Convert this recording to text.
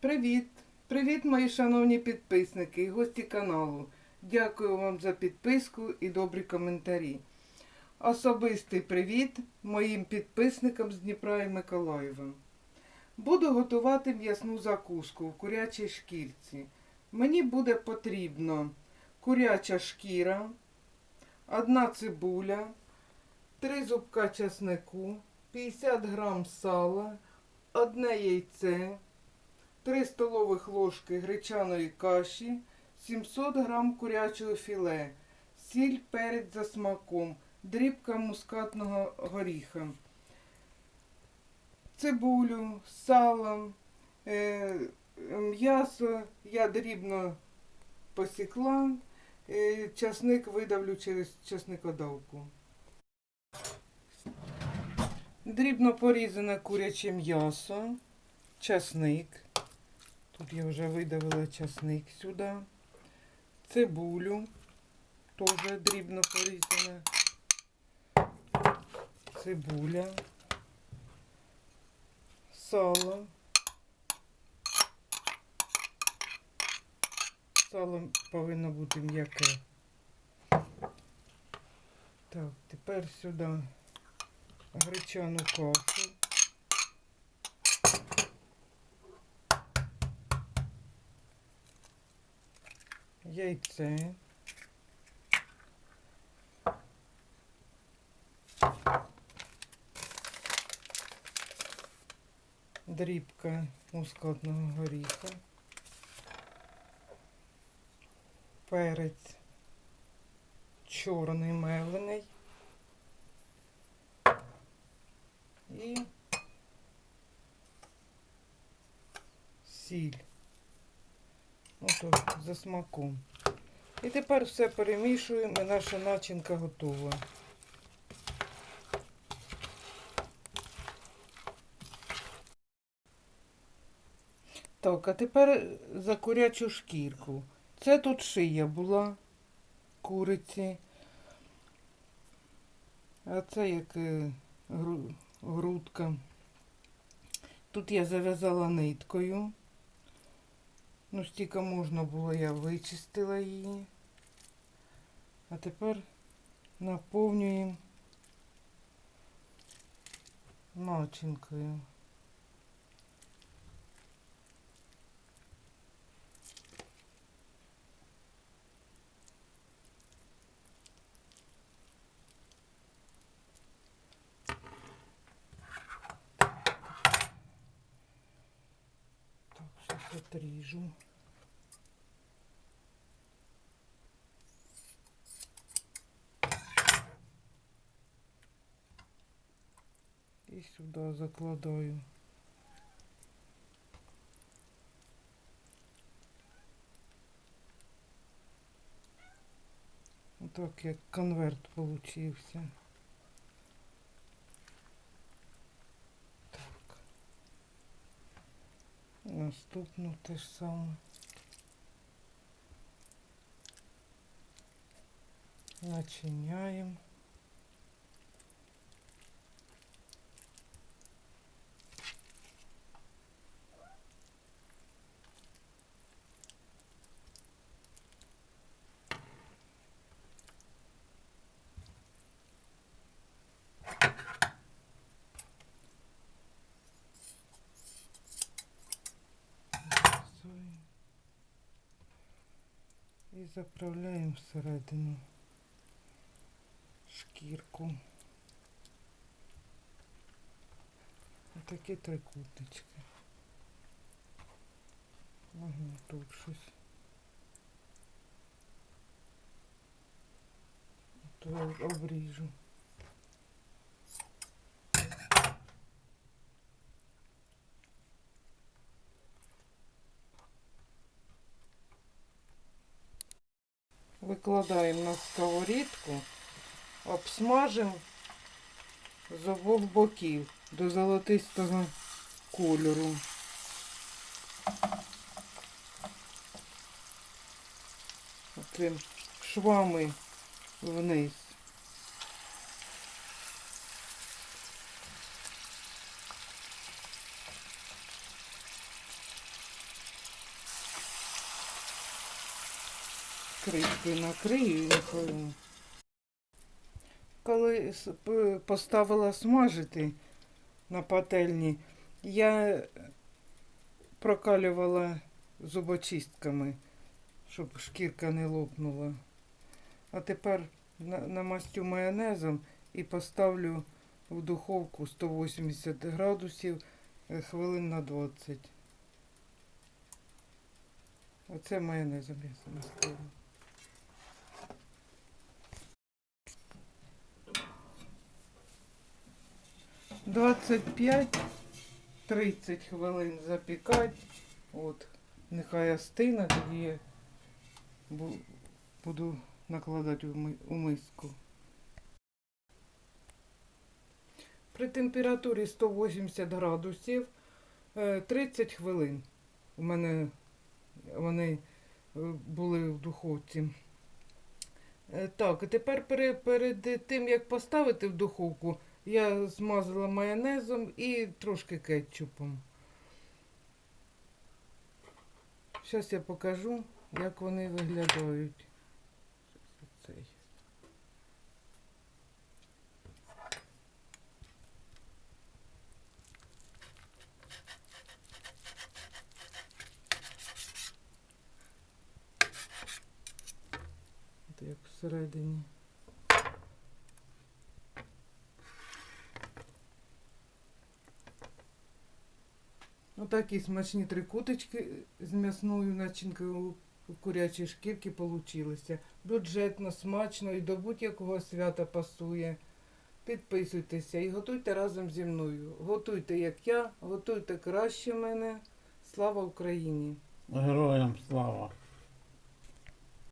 Привіт! Привіт, мої шановні підписники і гості каналу. Дякую вам за підписку і добрі коментарі. Особистий привіт моїм підписникам з Дніпра і Миколаєва. Буду готувати м'ясну закуску в курячій шкірці. Мені буде потрібно куряча шкіра, одна цибуля, 3 зубка чеснику, 50 грам сала, одне яйце. 3 столових ложки гречаної каші, 700 грам курячого філе, сіль перець за смаком, дрібка мускатного горіха, цибулю, сало, е, м'ясо я дрібно посікла, е, часник видавлю через часникодавку. Дрібно порізане куряче м'ясо, часник. Тут я вже видавила часник сюди. Цибулю. Теж дрібно порізана. Цибуля. Сало. Сало повинно бути м'яке. Так, тепер сюди гречану кашу. Яйце. Дрібка мускатного горіха. Перець чорний мелений. І сіль. Ото за смаком. І тепер все перемішуємо і наша начинка готова. Так, а тепер за курячу шкірку. Це тут шия була куриці. А це як е, грудка. Тут я зав'язала ниткою. Ну, стільки можна було, я вичистила її. А тепер наповнюємо начинкою. Так, отрежу. І сюди закладаю. Так як конверт получився. Наступну те ж саме. Начиняємо. І заправляємо всередину шкірку. Отакі трикутнички. Ага, тут щось. То я обріжу. Викладаємо на сковорідку, обсмажимо з обох боків до золотистого кольору. Швами вниз. кришкою накрию і нехай. Коли поставила смажити на пательні, я прокалювала зубочистками, щоб шкірка не лопнула. А тепер намастю майонезом і поставлю в духовку 180 градусів е, хвилин на 20. Оце майонезом я замістила. 25-30 хвилин запікати. От, нехай остине, тоді я буду накладати у миску. При температурі 180 градусів е, 30 хвилин. У мене вони е, були в духовці. Е, так, тепер перед тим, як поставити в духовку, я змазала майонезом і трошки кетчупом. Зараз я покажу, як вони виглядають. От як всередині. Отакі смачні трикуточки з м'ясною начинкою у курячій шкірки получилися. Бюджетно, смачно і до будь-якого свята пасує. Підписуйтеся і готуйте разом зі мною. Готуйте, як я, готуйте краще мене. Слава Україні! Героям слава.